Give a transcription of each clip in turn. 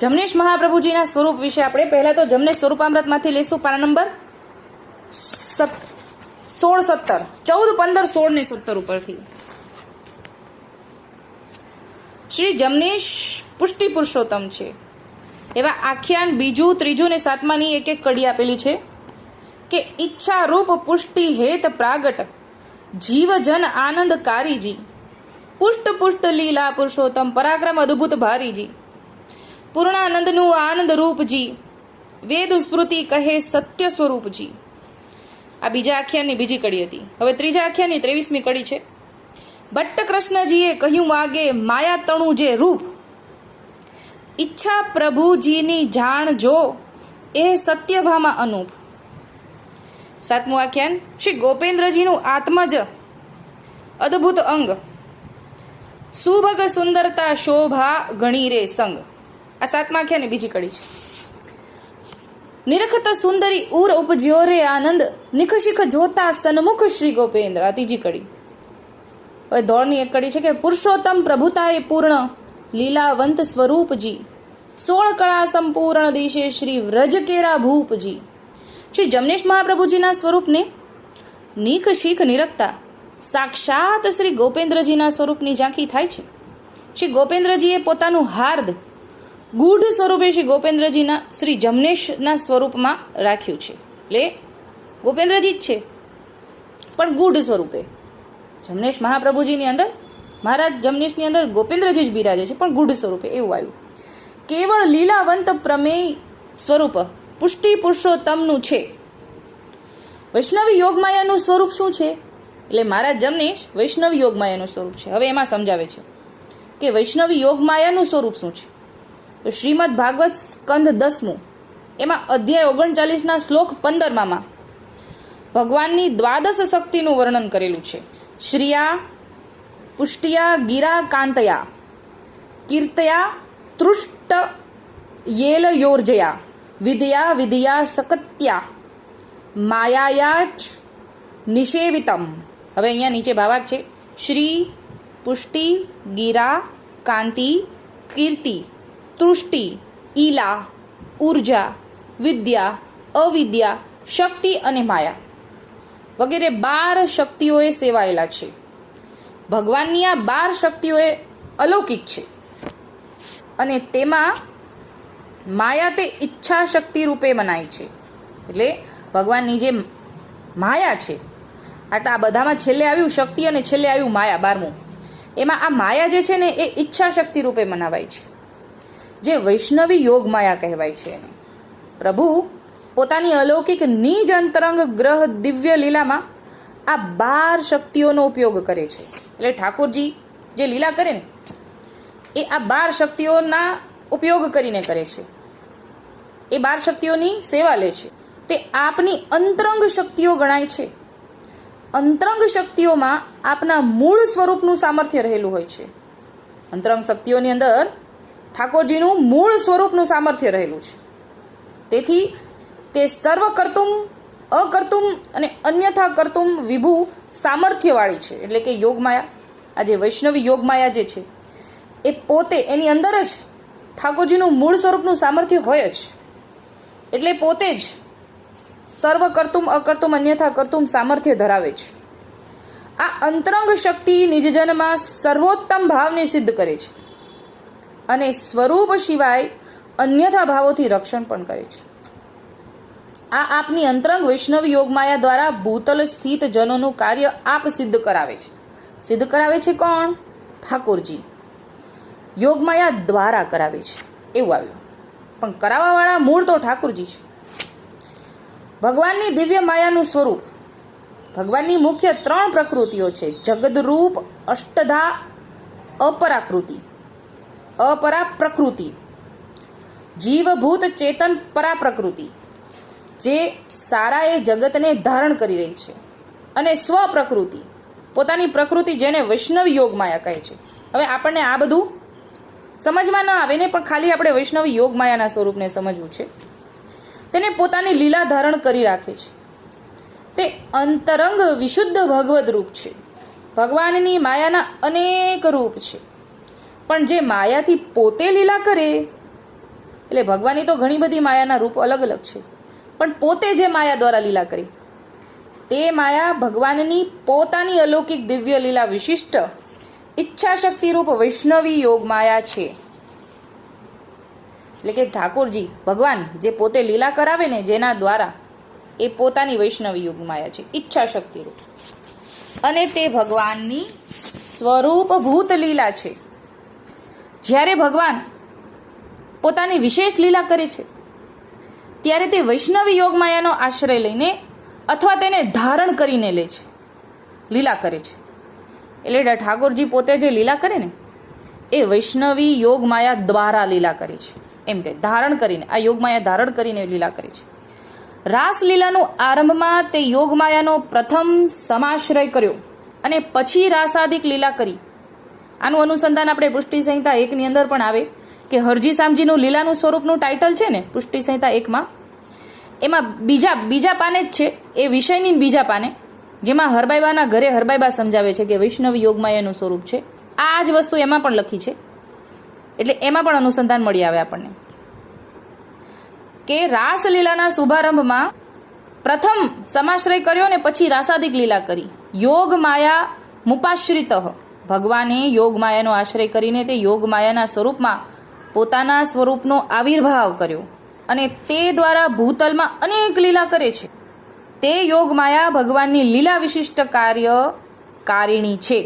જમનેશ મહાપ્રભુજીના સ્વરૂપ વિશે આપણે પહેલા તો જમનેશ સ્વરૂપામૃતમાંથી લઈશું. પાના નંબર સોળ સત્તર. ચૌદ, પંદર, સોળ ને સત્તર ઉપરથી. શ્રી જમનેશ પુષ્ટિ પુરુષોત્તમ છે. એવા આખ્યાન બીજું, ત્રીજું ને સાતમાની એક એક કડી આપેલી છે કે ઈચ્છા રૂપ પુષ્ટિ હેત પ્રાગટ, જીવજન આનંદ કારીજી પુષ્ટ પુષ્ટ લીલા પુરુષોત્તમ, પરાક્રમ અદ્ભુત ભારીજી. પૂર્ણાનંદનું આનંદ રૂપજી. વેદ સ્મૃતિ કહે સત્ય સ્વરૂપજી. આ બીજા આખ્યાનની બીજી કડી હતી. હવે ત્રીજા આખ્યાનની ત્રેવીસમી કડી છે. ભટ્ટ કૃષ્ણજીએ કહ્યું આગે માયા તણું જે રૂપ, ઈચ્છા પ્રભુજીની જાણ જો, એ સત્યભામાં અનુપ. સાતમું આખ્યાન, શ્રી ગોપેન્દ્રજીનું આત્મજ અદ્ભુત અંગ, સુભગ સુંદરતા શોભા ગણી રે સંગ. આ સાતમા આખ્યાનની બીજી કડી છે. નિરખત સુંદરી ઉર ઉપજ્યો રે આનંદ નિખશિખ જોતા સન્મુખ શ્રી ગોપેન્દ્ર. આ ત્રીજી કડી. હવે દોડની એક કડી છે કે પુરુષોત્તમ પ્રભુતાએ પૂર્ણ, લીલાવંત સ્વરૂપજી. સોળ કળા સંપૂર્ણ દિશે શ્રી વ્રજ કેરા ભૂપજી. શ્રી જમનેશ મહાપ્રભુજીના સ્વરૂપને નીખ શીખ નિરખતા, સાક્ષાત શ્રી ગોપેન્દ્રજીના સ્વરૂપની ઝાંખી થાય છે. શ્રી ગોપેન્દ્રજીએ પોતાનું હાર્દ ગૂઢ સ્વરૂપે શ્રી ગોપેન્દ્રજીના શ્રી જમનેશના સ્વરૂપમાં રાખ્યું છે. એટલે ગોપેન્દ્રજી જ છે. પણ ગૂઢ સ્વરૂપે. જમનેશ મહાપ્રભુજીની અંદર, મહારાજ જમનેશની અંદર ગોપેન્દ્રજી જ બિરાજે છે, પણ ગૂઢ સ્વરૂપે એવું આવ્યું. કેવળ લીલાવંત પ્રમેય સ્વરૂપ પુષ્ટિ પુરુષોત્તમનું છે. વૈષ્ણવી યોગમાયાનું સ્વરૂપ શું છે? એટલે મહારાજ જમનેશ વૈષ્ણવી યોગમાયાનું સ્વરૂપ છે. હવે એમાં સમજાવે છે કે વૈષ્ણવી યોગમાયાનું સ્વરૂપ શું છે? શ્રીમદ ભાગવત સ્કંદ દસમું, એમાં અધ્યાય ઓગણચાલીસના શ્લોક પંદરમામાં ભગવાનની દ્વાદશ શક્તિનું વર્ણન કરેલું છે. શ્રિયા, પુષ્ટિયા, ગિરા, કાંતયા, કીર્તયા, તૃષ્ટ, યેલ, યોર્જયા વિદ્યા વિદ્યા સકત્યા માયાયા ચ નિષેવિતમ. હવે અહીંયા નીચે ભાવાર્થ છે. શ્રી, પુષ્ટિ, ગિરા, કાંતિ, કીર્તિ. તૃષ્ટિ, ઈલા, ઊર્જા, વિદ્યા, અવિદ્યા, શક્તિ અને માયા. વગેરે બાર શક્તિઓએ સેવાયેલા છે. ભગવાનની આ બાર શક્તિઓએ અલૌકિક છે. અને તેમાં માયા તે ઈચ્છા શક્તિ રૂપે મનાય છે. એટલે ભગવાનની જે માયા છે, આટલા બધામાં છેલ્લે આવ્યું શક્તિ અને છેલ્લે આવ્યું માયા બારમું. એમાં આ માયા જે છે ને એ ઈચ્છા શક્તિ રૂપે મનાવાય છે. જે વૈષ્ણવી યોગ માયા કહેવાય છે એને. પ્રભુ પોતાની અલૌકિક નિજ અંતરંગ ગ્રહ દિવ્ય લીલામાં આ બાર શક્તિઓનો ઉપયોગ કરે છે. એટલે ઠાકોરજી જે લીલા કરે ને, એ આ બાર શક્તિઓના ઉપયોગ કરીને કરે છે. એ બાર શક્તિઓની સેવા લે છે. તે આપની અંતરંગ શક્તિઓ ગણાય છે. અંતરંગ શક્તિઓમાં આપના મૂળ સ્વરૂપનું સામર્થ્ય રહેલું હોય છે. અંતરંગ શક્તિઓની અંદર ઠાકોરજીનું મૂળ સ્વરૂપનું સામર્થ્ય રહેલું છે. તેથી તે સર્વ કરતુમ અકર્તુમ અને અન્યથા કરતુમ વિભુ સામર્થ્યવાળી છે. એટલે કે યોગમાયા. આ જે વૈષ્ણવી યોગમાયા જે છે, એ પોતે એની અંદર જ ઠાકોરજીનું મૂળ સ્વરૂપનું સામર્થ્ય હોય જ. એટલે પોતે જ સર્વ કરતુમ અકર્તુમ, અન્યથા કરતુમ સામર્થ્ય ધરાવે છે. આ અંતરંગ શક્તિ નિજજનમાં સર્વોત્તમ ભાવને સિદ્ધ કરે છે. અને સ્વરૂપ સિવાય અન્યથા ભાવોથી રક્ષણ પણ કરે છે. આ આપની અંતરંગ વૈષ્ણવ યોગમાયા દ્વારા ભૂતલ સ્થિત જનોનું કાર્ય આપ સિદ્ધ કરાવે છે. સિદ્ધ કરાવે છે કોણ? ઠાકોરજી. યોગમાયા દ્વારા કરાવે છે. એવું આવ્યું. પણ કરાવવાવાળા મૂળ તો ઠાકોરજી છે. ભગવાનની દિવ્ય માયાનું સ્વરૂપ. ભગવાનની મુખ્ય ત્રણ પ્રકૃતિઓ છે. જગદરૂપ, અષ્ટધા, અપરાકૃતિ. અપરા પ્રકૃતિ જીવભૂત ચેતન પરા પ્રકૃતિ જે સારા એ જગતને ધારણ કરી રહી છે અને સ્વ પ્રકૃતિ પોતાની પ્રકૃતિ જેને વૈષ્ણવ યોગ માયા કહે છે. હવે આપણને આ બધું સમજમાં ન આવે ને, પણ ખાલી આપણે વૈષ્ણવ યોગ માયાના સ્વરૂપને સમજવું છે. તેને પોતાની લીલા ધારણ કરી રાખે છે. તે અંતરંગ વિશુદ્ધ ભગવદ રૂપ છે. ભગવાનની માયાના અનેક રૂપ છે. પણ જે માયાથી પોતે લીલા કરે, એટલે ભગવાનની તો ઘણી બધી માયાના રૂપ અલગ અલગ છે, પણ પોતે જે માયા દ્વારા લીલા કરી, તે માયા ભગવાનની પોતાની અલૌકિક દિવ્ય લીલા વિશિષ્ટ ઈચ્છા શક્તિ રૂપ વૈષ્ણવી યોગ માયા છે. એટલે કે ઠાકોરજી, ભગવાન જે પોતે લીલા કરાવે ને જેના દ્વારા એ પોતાની વૈષ્ણવી યુગ માયા છે ઈચ્છા શક્તિ અને તે ભગવાનની સ્વરૂપભૂત લીલા છે. જ્યારે ભગવાન પોતાની વિશેષ લીલા કરે છે, ત્યારે તે વૈષ્ણવી યોગ માયાનો આશ્રય લઈને અથવા તેને ધારણ કરીને લે છે, લીલા કરે છે. એટલે ઠાકોરજી પોતે જે લીલા કરે ને, એ વૈષ્ણવી યોગ માયા દ્વારા લીલા કરે છે. એમ કે ધારણ કરીને, આ યોગ માયા ધારણ કરીને લીલા કરે છે. રાસલીલાનું આરંભમાં તે યોગ માયાનો પ્રથમ સમાશ્રય કર્યો અને પછી રાસાદિક લીલા કરી. આનું અનુસંધાન આપણે પુષ્ટિ સંહિતા એકની અંદર પણ આવે કે હરજી સામજીનું લીલાનું સ્વરૂપનું ટાઇટલ છે ને, પુષ્ટિ સંહિતા એકમાં. એમાં બીજા બીજા પાને જ છે. એ વિષયની બીજા પાને. જેમાં હરબાઈબાના ઘરે હરબાઈબા સમજાવે છે કે વૈષ્ણવ યોગમાં એનું સ્વરૂપ છે. આ જ વસ્તુ એમાં પણ લખી છે. એટલે એમાં પણ અનુસંધાન મળી આવે આપણને. કે રાસલીલાના શુભારંભમાં પ્રથમ સમાશ્રય કર્યો ને પછી રાસાદિક લીલા કરી. યોગ માયા મુપાશ્રિત. ભગવાને યોગ માયાનો આશ્રય કરીને તે યોગ માયાના સ્વરૂપમાં પોતાના સ્વરૂપનો આવિર્ભાવ કર્યો અને તે દ્વારા ભૂતલમાં અનેક લીલા કરે છે. તે યોગ માયા ભગવાનની લીલા વિશિષ્ટ કાર્ય કારિણી છે.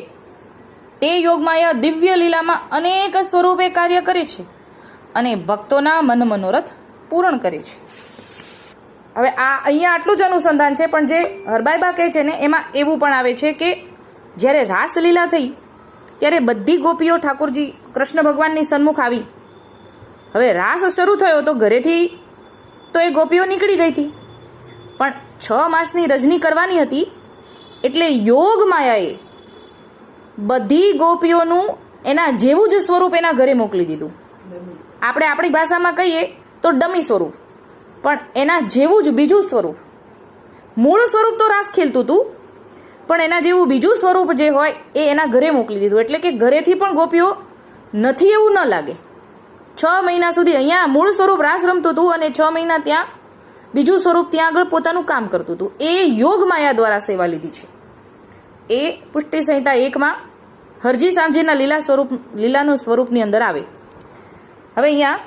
તે યોગ માયા દિવ્ય લીલામાં અનેક સ્વરૂપે કાર્ય કરે છે અને ભક્તોના મન મનોરથ પૂર્ણ કરે છે. હવે આ અહીંયા આટલું જ અનુસંધાન છે, પણ જે હરબાઈબા કહે છે ને, એમાં એવું પણ આવે છે કે જ્યારે રાસલીલા થઈ ત્યારે બધી ગોપીઓ ઠાકોરજી કૃષ્ણ ભગવાનની સન્મુખ આવી. હવે રાસ શરૂ થયો તો ઘરેથી તો એ ગોપીઓ નીકળી ગઈ હતી. પણ છ માસની રજની કરવાની હતી એટલે યોગ માયાએ બધી ગોપીઓનું એના જેવું જ સ્વરૂપ એના ઘરે મોકલી દીધું. આપણે આપણી ભાષામાં કહીએ તો ડમી સ્વરૂપ. પણ એના જેવું જ બીજું સ્વરૂપ. મૂળ સ્વરૂપ તો રાસ ખેલતું હતું પણ એના જેવું બીજું સ્વરૂપ જે હોય એ એના ઘરે મોકલી દીધું. એટલે કે ઘરેથી પણ ગોપીઓ નથી એવું ન લાગે. છ મહિના સુધી અહીંયા મૂળ સ્વરૂપ રાસ રમતું હતું અને છ મહિના ત્યાં બીજું સ્વરૂપ ત્યાં આગળ પોતાનું કામ કરતું હતું. એ યોગ માયા દ્વારા સેવા લીધી છે. એ પુષ્ટિ સંહિતા એકમાં હરજી સામજીના લીલા સ્વરૂપ, લીલાનું સ્વરૂપની અંદર આવે. હવે અહીંયા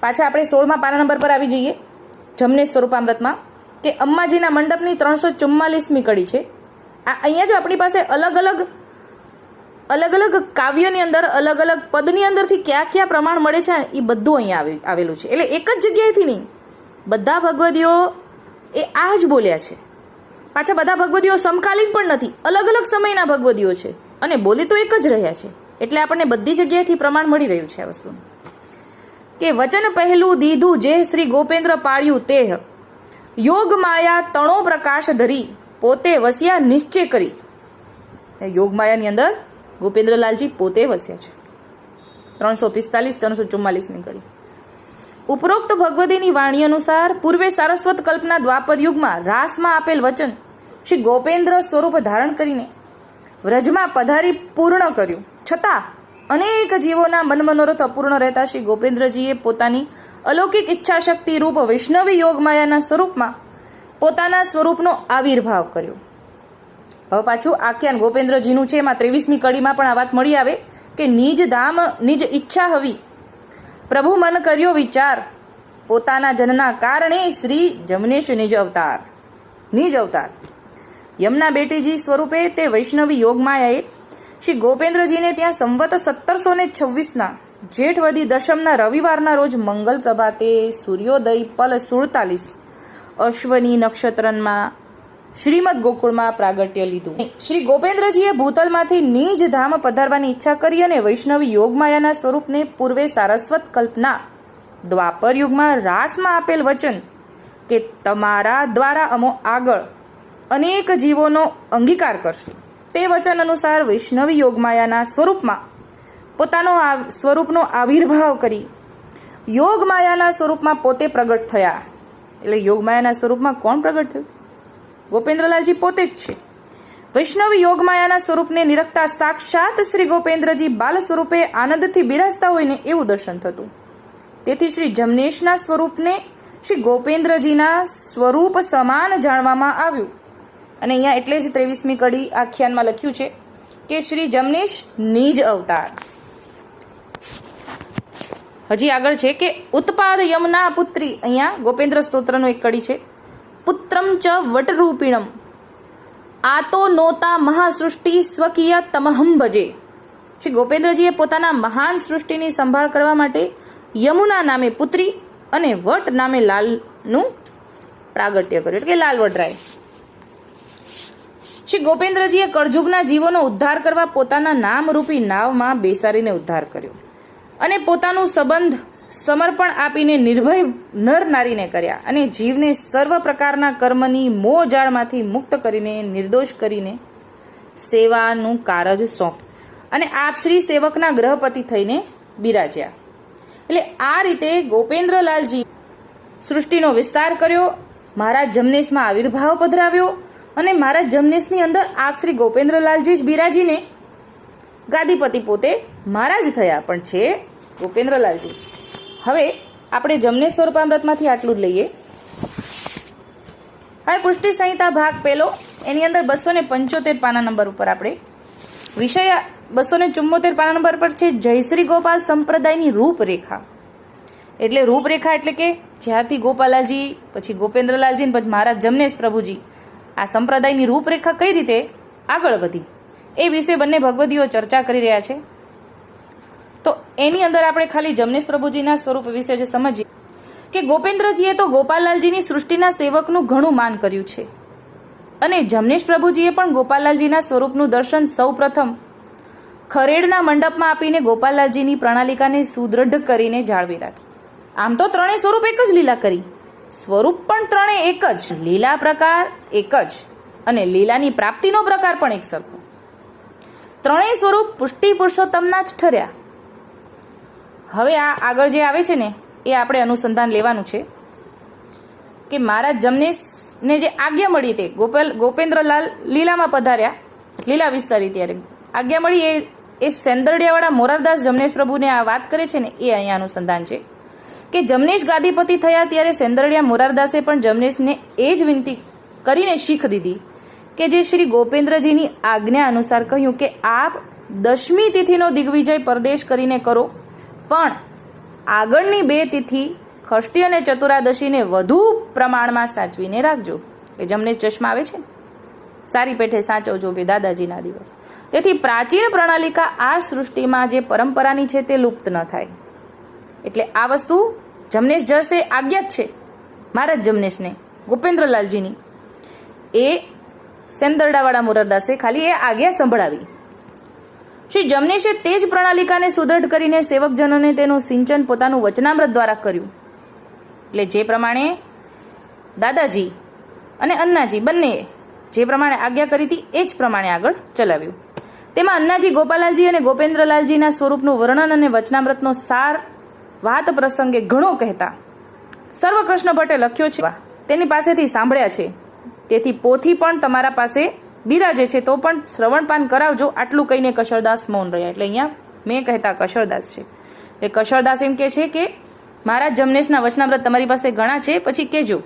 પાછા આપણે સોળમાં પાના નંબર પર આવી જઈએ. જમને સ્વરૂપામૃતમાં, કે અમ્માજીના મંડપની ત્રણસો ચુમ્માલીસમી કડી છે. અહીંયા જો આપણી પાસે અલગ અલગ અલગ અલગ કાવ્યની અંદર, અલગ અલગ પદની અંદરથી ક્યાં ક્યાં પ્રમાણ મળે છે, એ બધું અહીંયા આવેલું છે. એટલે એક જ જગ્યાએથી નહીં, બધા ભગવદીઓ એ આ જ બોલ્યા છે. પાછા બધા ભગવદીઓ સમકાલીન પણ નથી, અલગ અલગ સમયના ભગવદીઓ છે. અને બોલી તો એક જ રહ્યા છે. એટલે આપણને બધી જગ્યાએથી પ્રમાણ મળી રહ્યું છે આ વસ્તુનું. કે વચન પહેલું દીધું જે શ્રી ગોપેન્દ્ર પાળ્યું તે યોગ માયા તણો પ્રકાશ ધરી. પોતે વસ્યા નિશ્ચય કરી. યોગ માયાની અંદર ગોપેન્દ્રલાલજી પોતે વસ્યા છે. ત્રણસો પિસ્તાલીસ ત્રણસો ચુમ્માલીસમી કરી ઉપરોક્ત ભગવદીની વાણી અનુસાર પૂર્વે સારસ્વત કલ્પના દ્વાપર યુગમાં રાસમાં આપેલ વચન શ્રી ગોપેન્દ્ર સ્વરૂપ ધારણ કરીને વ્રજમાં પધારી પૂર્ણ કર્યું. છતાં અનેક જીવોના મન મનોરથ અપૂર્ણ રહેતા શ્રી ગોપેન્દ્રજીએ પોતાની અલૌકિક ઈચ્છા શક્તિ રૂપ વૈષ્ણવી યોગમાયાના સ્વરૂપમાં પોતાના સ્વરૂપનો આવિર્ભાવ કર્યો. હવે પાછું આખ્યાન ગોપેન્દ્રજીનું છે. એમાં ત્રેવીસમી કડીમાં પણ આ વાત મળી આવે કે નિજ ધામ, નિજ ઈચ્છા હવી. પ્રભુ મન કર્યો વિચાર. પોતાના જનના કારણે શ્રી જમનેશ નિજ અવતાર. નિજ અવતાર. યમના બેટીજી સ્વરૂપે તે વૈષ્ણવી યોગમાયાએ શ્રી ગોપેન્દ્રજીને ત્યાં સંવત સત્તરસો ને છવ્વીસના જેઠવદી દશમના રવિવારના રોજ મંગલ પ્રભાતે સૂર્યોદય પલ સુડતાલીસ અશ્વની નક્ષત્રમાં શ્રીમદ ગોકુળમાં પ્રાગટ્ય લીધું. શ્રી ગોપેન્દ્રજીએ ભૂતલમાંથી નિજ ધામ પધારવાની ઈચ્છા કરી અને વૈષ્ણવી યોગમાયાના સ્વરૂપને પૂર્વે સારસ્વત કલ્પના દ્વાપર યુગમાં રાસમાં આપેલ વચન કે તમારા દ્વારા અમો આગળ અનેક જીવોનો અંગીકાર કરશું. તે વચન અનુસાર વૈષ્ણવી યોગમાયાના સ્વરૂપમાં પોતાનો સ્વરૂપનો આવિર્ભાવ કરી યોગમાયાના સ્વરૂપમાં પોતે પ્રગટ થયા. એટલે યોગમાયાના સ્વરૂપમાં કોણ પ્રગટ થયું? ગોપેન્દ્રલાલજી પોતે જ છે. વૈષ્ણવ યોગમાયાના સ્વરૂપને નિરખતા સાક્ષાત શ્રી ગોપેન્દ્રજી બાલ સ્વરૂપે આનંદથી બિરાજતા હોય ને એવું દર્શન થતું. તેથી શ્રી જમનેશના સ્વરૂપને શ્રી ગોપેન્દ્રજીના સ્વરૂપ સમાન જાણવામાં આવ્યું. અને અહીંયા એટલે જ ત્રેવીસમી કડી આખ્યાનમાં લખ્યું છે કે શ્રી જમનેશ નિજ અવતાર. હજી આગળ છે કે ઉત્પાદ યમના પુત્રી, અહીંયા ગોપેન્દ્ર સ્તોત્રનો એક કડી છે. પુત્રમ ચ વટરૂપિણમ. આતો નોતા મહાસૃષ્ટિ સ્વકીય તમહમ ભજે. શ્રી ગોપેન્દ્રજીએ પોતાના મહાન સૃષ્ટિની સંભાળ કરવા માટે યમુના નામે પુત્રી અને વટ નામે લાલનું પ્રાગટ્ય કર્યું. એટલે કે લાલ વટરાય. શ્રી ગોપેન્દ્રજીએ કળજુગના જીવોનો ઉદ્ધાર કરવા પોતાના નામરૂપી નાવમાં બેસાડીને ઉદ્ધાર કર્યો. અને પોતાનું સંબંધ સમર્પણ આપીને નિર્ભય નર નારીને કર્યા અને જીવને સર્વ પ્રકારના કર્મની મોજાળમાંથી મુક્ત કરીને નિર્દોષ કરીને સેવાનું કારજ સોંપ અને આપ શ્રી સેવકના ગ્રહપતિ થઈને બિરાજ્યા. એટલે આ રીતે ગોપેન્દ્રલાલજી સૃષ્ટિનો વિસ્તાર કર્યો, મહારાજ જમનેશમાં આવિર્ભાવ પધરાવ્યો અને મહારાજ જમનેશની અંદર આપ શ્રી ગોપેન્દ્રલાલજી જ બિરાજીને ગાદીપતિ પોતે મહારાજ થયા પણ છે. ગોપેન્દ્રલાલજી હવે આપણે જમનેશ સ્વરૂપામૃતમાંથી આટલું જ લઈએ. હવે પુષ્ટિ સંહિતા ભાગ પહેલો, એની અંદર બસો ને પંચોતેર પાના નંબર ઉપર આપણે વિષય બસો ને ચુમ્મોતેર પાના નંબર પર છે જયશ્રી ગોપાલ સંપ્રદાયની રૂપરેખા. એટલે રૂપરેખા એટલે કે જ્યારથી ગોપાલાજી, પછી ગોપેન્દ્રલાલજી પછી મહારાજ જમનેશ પ્રભુજી આ સંપ્રદાયની રૂપરેખા કઈ રીતે આગળ વધી? એ વિશે બંને ભગવદીઓ ચર્ચા કરી રહ્યા છે. તો એની અંદર આપણે ખાલી જમનેશ પ્રભુજીના સ્વરૂપ વિશે જે સમજીએ કે ગોપેન્દ્રજીએ તો ગોપાલાલજીની સૃષ્ટિના સેવકનું ઘણું માન કર્યું છે. અને જમનેશ પ્રભુજીએ પણ ગોપાલાલજીના સ્વરૂપનું દર્શન સૌ પ્રથમ ખરેડના મંડપમાં આપીને ગોપાલાલજીની પ્રણાલિકાને સુદૃઢ કરીને જાળવી રાખી. આમ તો ત્રણેય સ્વરૂપ એક જ લીલા કરી. સ્વરૂપ પણ ત્રણે એક જ. લીલા પ્રકાર એક જ. અને લીલાની પ્રાપ્તિનો પ્રકાર પણ એક સરખો. ત્રણેય સ્વરૂપ પુષ્ટિ પુરુષોત્તમના જ ઠર્યા. હવે આ આગળ જે આવે છે ને, એ આપણે અનુસંધાન લેવાનું છે કે મહારાજ જમનેશને જે આજ્ઞા મળી તે ગોપાલ, ગોપેન્દ્રલાલ લીલામાં પધાર્યા, લીલા વિસ્તારી ત્યારે. આજ્ઞા મળી એ એ સેંદરડિયાવાળા મોરારદાસ જમનેશ પ્રભુને આ વાત કરે છે ને, એ અહીંયા અનુસંધાન છે. કે જમનેશ ગાદીપતિ થયા ત્યારે સેંદરડિયા મોરારદાસે પણ જમનેશને એ જ વિનંતી કરીને શીખ દીધી કે જે શ્રી ગોપેન્દ્રજીની આજ્ઞા અનુસાર કહ્યું કે આપ દશમી તિથિનો દિગ્વિજય પરદેશ કરીને કરો પણ આગળની બે તિથિ ખષ્ટી અને ચતુરાદશીને વધુ પ્રમાણમાં સાચવીને રાખજો એ જમનેશ ચશ્મા આવે છે. સારી પેઠે સાચવજો બે દાદાજીના દિવસ. તેથી પ્રાચીન પ્રણાલિકા આ સૃષ્ટિમાં જે પરંપરાની છે તે લુપ્ત ન થાય. એટલે આ વસ્તુ જમનેશ જશે આજ્ઞા જ છે. મહારાજ જમનેશને, ગોપેન્દ્રલાલજીની. એ સેંદરડાવાળા મુરરદાસે ખાલી એ આજ્ઞા સંભળાવી. શ્રી જમનેશે તે જ પ્રણાલિકાને સુદૃઢ કરીને સેવકજનોને તેનું સિંચન પોતાનું વચનામૃત દ્વારા કર્યું. એટલે જે પ્રમાણે દાદાજી અને અન્નાજી બંને જે પ્રમાણે આજ્ઞા કરી હતી, એ જ પ્રમાણે આગળ ચલાવ્યું. તેમાં અન્નાજી ગોપાલાલજી અને ગોપેન્દ્રલાલજીના સ્વરૂપનું વર્ણન અને વચનામૃતનો સાર વાત પ્રસંગે ઘણો કહેતા. સર્વકૃષ્ણ ભટ્ટે લખ્યો છે, તેની પાસેથી સાંભળ્યા છે. તેથી પોથી પણ તમારા પાસે બિરાજે છે, તો પણ શ્રવણપાન કરાવજો. આટલું કહીને કશરદાસ મૌન રહ્યા. એટલે અહીંયા મેં કહેતા કશરદાસ છે. એટલે કશરદાસ એમ કે છે કે મારા જમનેશના વચનાવ્રત તમારી પાસે ઘણા છે, પછી કહેજો.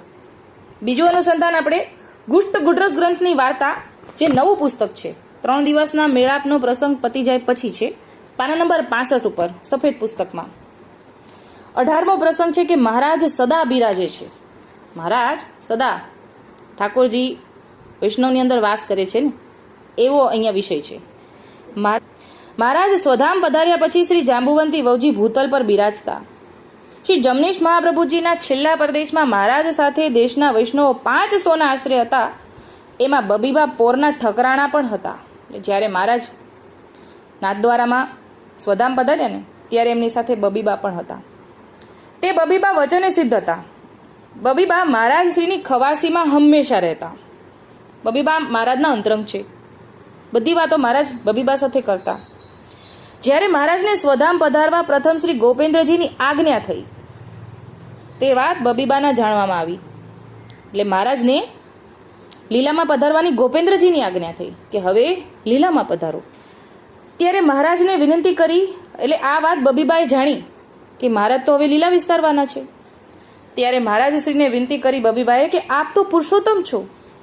બીજું અનુસંધાન આપણે ગુષ્ટ ગુડરસ ગ્રંથની વાર્તા, જે નવું પુસ્તક છે. ત્રણ દિવસના મેળાપનો પ્રસંગ પતી જાય પછી છે. પાના નંબર પાસઠ ઉપર, સફેદ પુસ્તકમાં. અઢારમો પ્રસંગ છે કે મહારાજ સદા બિરાજે છે. મહારાજ, સદા. ઠાકોરજી વૈષ્ણવની અંદર વાસ કરે છે ને? એવો અહીંયા વિષય છે. મહારાજ સ્વધામ પધાર્યા પછી શ્રી જાંબુવંતી વવજી ભૂતલ પર બિરાજતા. શ્રી જમનેશ મહાપ્રભુજીના છેલ્લા પ્રદેશમાં મહારાજ સાથે દેશના વૈષ્ણવો પાંચ સોના આશરે હતા. એમાં બબીબા પોરના ઠકરાણા પણ હતા. જ્યારે મહારાજ નાથદ્વારામાં સ્વધામ પધાર્યા ને, ત્યારે એમની સાથે બબીબા પણ હતા. તે બબીબા વચને સિદ્ધ હતા. બબીબા મહારાજ શ્રીની ખવાસીમાં હંમેશા રહેતા. બબીબા મહારાજના અંતરંગ છે. બધી વાતો મહારાજ બબીબા સાથે કરતા. જ્યારે મહારાજને સ્વધામ પધારવા પ્રથમ શ્રી ગોપેન્દ્રજીની આજ્ઞા થઈ, તે વાત બબીબાના જાણવામાં આવી. એટલે મહારાજને લીલામાં પધારવાની ગોપેન્દ્રજીની આજ્ઞા થઈ કે હવે લીલામાં પધારો. ત્યારે મહારાજને વિનંતી કરી, એટલે આ વાત બબીબાએ જાણી કે મહારાજ તો હવે લીલા વિસ્તારવાના છે. ત્યારે મહારાજ શ્રીને વિનંતી કરી બબીબાએ કે આપ તો પુરુષોત્તમ છો.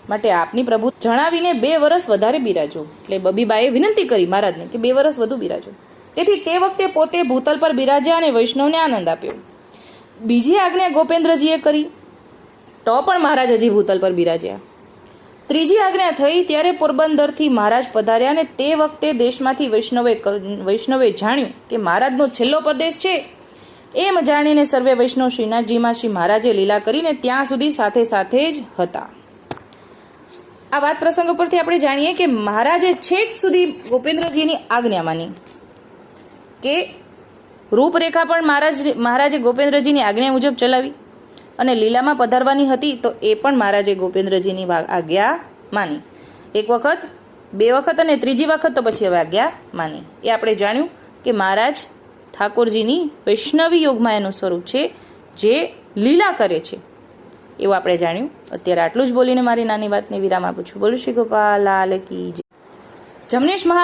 માટે આપની પ્રભુ જણાવીને બે વર્ષ વધારે બિરાજો. એટલે બબીબાએ વિનંતી કરી મહારાજને કે બે વર્ષ વધુ બિરાજો. તેથી તે વખતે પોતે ભૂતલ પર બિરાજ્યા અને વૈષ્ણવને આનંદ આપ્યો. બીજી આજ્ઞા ગોપેન્દ્રજીએ કરી. તો પણ મહારાજ હજી ભૂતલ પર બિરાજ્યા. ત્રીજી આજ્ઞા થઈ ત્યારે પોરબંદરથી મહારાજ પધાર્યા અને તે વખતે દેશમાંથી વૈષ્ણવે વૈષ્ણવે જાણ્યું કે મહારાજનો છેલ્લો પ્રદેશ છે. એમ જાણીને સર્વે વૈષ્ણવ શ્રીનાથજીમાં શ્રી મહારાજે લીલા કરીને ત્યાં સુધી સાથે સાથે જ હતા. આ વાત પ્રસંગ ઉપરથી આપણે જાણીએ કે મહારાજે છેક સુધી ગોપેન્દ્રજીની આજ્ઞા માની કે રૂપરેખા પણ મહારાજ મહારાજે ગોપેન્દ્રજીની આજ્ઞા મુજબ ચલાવી અને લીલામાં પધારવાની હતી તો એ પણ મહારાજે ગોપેન્દ્રજીની આજ્ઞા માની. એક વખત, બે વખત અને ત્રીજી વખત તો પછી હવે આજ્ઞા માની. એ આપણે જાણ્યું કે મહારાજ ઠાકોરજીની વૈષ્ણવી યોગમાં એનું સ્વરૂપ છે, જે લીલા કરે છે. એવું આપણે જાણ્યું. અત્યારે આટલું જ બોલીને મારી નાની વાતને વિરામ આપું છું. બોલું શ્રી ગોપાલ, લાલ કી જમનેશ મહા